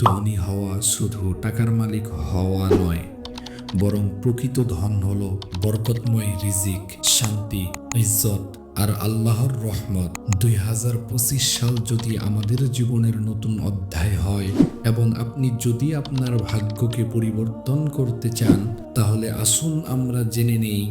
ধনী হওয়া শুধু টাকার মালিক হওয়া নয়, বরং প্রকৃত ধন হল বরকতময় রিজিক, শান্তি, ইজ্জত আর আল্লাহর রহমত। দুই হাজার পঁচিশ সাল যদি আমাদের জীবনের নতুন অধ্যায় হয় এবং আপনি যদি আপনার ভাগ্যকে পরিবর্তন করতে চান, তাহলে আসুন আমরা জেনে নেই,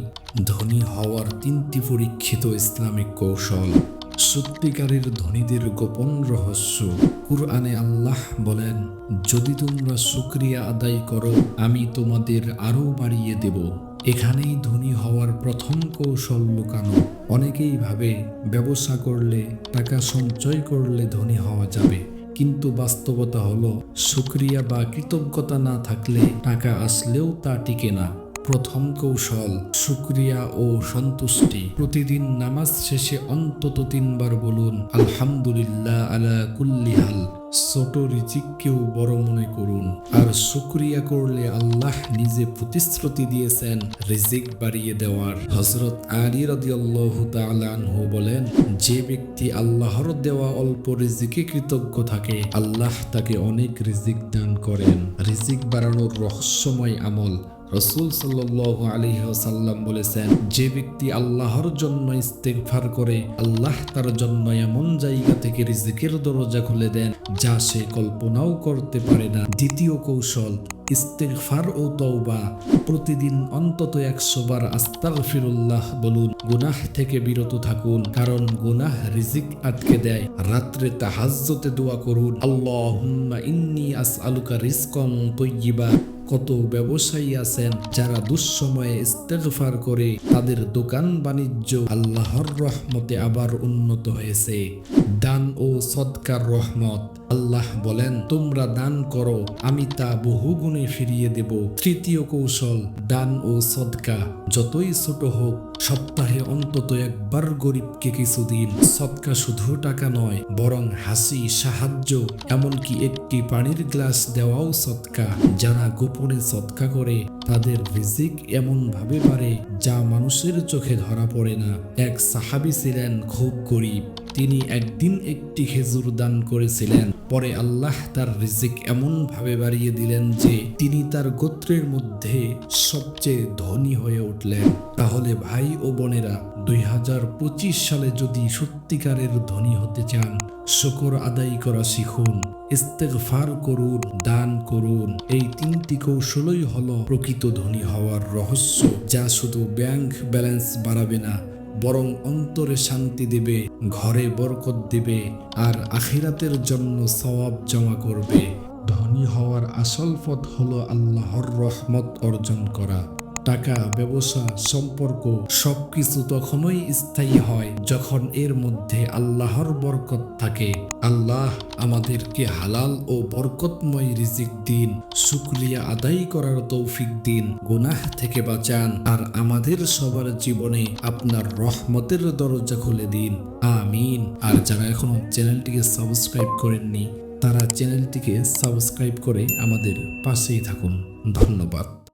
ধনী হওয়ার তিনটি পরীক্ষিত ইসলামিক কৌশল। সত্যিকারের ধনীদের গোপন রহস্য কুরআনে আল্লাহ বলেন, যদি তোমরা শুক্রিয়া আদায় করো, আমি তোমাদের আরও বাড়িয়ে দেব। এখানেই ধনী হওয়ার প্রথম কৌশল লুকানো। অনেকেই ভাবে, ব্যবসা করলে, টাকা সঞ্চয় করলে ধনী হওয়া যাবে। কিন্তু বাস্তবতা হলো, শুক্রিয়া বা কৃতজ্ঞতা না থাকলে টাকা আসলেও তা টিকে না। প্রথম কৌশল, শুক্রিয়া ও সন্তুষ্টি। প্রতিদিন নামাজ শেষে অন্তত তিনবার বলুন, আলহামদুলিল্লাহ আলা কুল্লি হাল। ছোট রিজিককেও বড় মনে করুন। আর শুক্রিয়া করলে আল্লাহ নিজে প্রতিশ্রুতি দিয়েছেন রিজিক বাড়িয়ে দেওয়ার। হজরত আলী রাদিয়াল্লাহু তাআলা আনহু বলেন, যে ব্যক্তি আল্লাহর দেওয়া অল্প রিজিকে কৃতজ্ঞ থাকে, আল্লাহ তাকে অনেক রিজিক দান করেন। রিজিক বাড়ানোর রহস্যময় আমল রসুল সাল্লাহ আলহিহাসাল্লাম বলেছেন, যে ব্যক্তি আল্লাহর জন্য ইস্তেকফার করে, আল্লাহ তার জন্য এমন জায়গা থেকে রিজিকের দরজা খুলে দেন যা সে কল্পনাও করতে পারে না। দ্বিতীয় কৌশল, ইস্তেগফার ও তওবা। প্রতিদিন অন্তত একশো বার আস্তাগফিরুল্লাহ বলুন, গুনাহ থেকে বিরত থাকুন, কারণ গুনাহ রিজিক আটকে দেয়। রাত্রে তাহাজ্জতে দোয়া করুন, আল্লাহুম্মা ইন্নী আসআলুকা রিজকান তাইয়্যিবা কত ব্যবসায়ী আছেন যারা দুঃসময়ে ইস্তেগফার করে তাদের দোকান বাণিজ্য আল্লাহর রহমতে আবার উন্নত হয়েছে। দান ও সৎকার রহমত। আল্লাহ বলেন, তোমরা দান করো, আমি তা বহুগুণে ফিরিয়ে দেব। তৃতীয় কৌশল, দান ও সদকা যতই ছোট হোক, সপ্তাহে অন্তত একবার গরিবকে কিছুদিন সদকা শুধু টাকা নয়, বরং হাসি, সাহায্য, এমনকি একটি পানির গ্লাস দেওয়াও সদকা যারা গোপনে সদকা করে, তাদের রিজিক এমন ভাবে বাড়ে যা মানুষের চোখে ধরা পড়ে না। এক সাহাবি ছিলেন খুব গরিব। তিনি একদিন একটি খেজুর দান করেছিলেন। পরে আল্লাহ তার রিজিক এমন ভাবে বাড়িয়ে দিলেন যে তিনি তার গোত্রের মধ্যে সবচেয়ে ধনী হয়ে উঠলেন। তাহলে ভাই ও বোনেরা, দুই হাজার পঁচিশ সালে যদি সত্যিকারের ধনী হতে চান, শকর আদায় করা শিখুন, ইস্তেগফার করুন, দান করুন। এই তিনটি কৌশলই হলো প্রকৃত ধনী হওয়ার রহস্য, যা শুধু ব্যাংক ব্যালেন্স বাড়াবে না বরং অন্তরে শান্তি দেবে, ঘরে বরকত দেবে আর আখিরাতের জন্য সওয়াব জমা করবে। ধনী হওয়ার আসল পথ হলো আল্লাহর রহমত অর্জন করা। টাকা, ব্যবসা, সম্পর্ক সবকিছু তখনই স্থায়ী হয় যখন এর মধ্যে আল্লাহর বরকত থাকে। আল্লাহ আমাদেরকে হালাল ও বরকতময় রিজিক দিন, শুক্রিয়া আদায় করার তৌফিক দিন, গুনাহ থেকে বাঁচান আর আমাদের সবার জীবনে আপনার রহমতের দরজা খুলে দিন। আমিন। আর যারা এখনও চ্যানেলটিকে সাবস্ক্রাইব করেননি, তারা চ্যানেলটিকে সাবস্ক্রাইব করে আমাদের পাশেই থাকুন। ধন্যবাদ।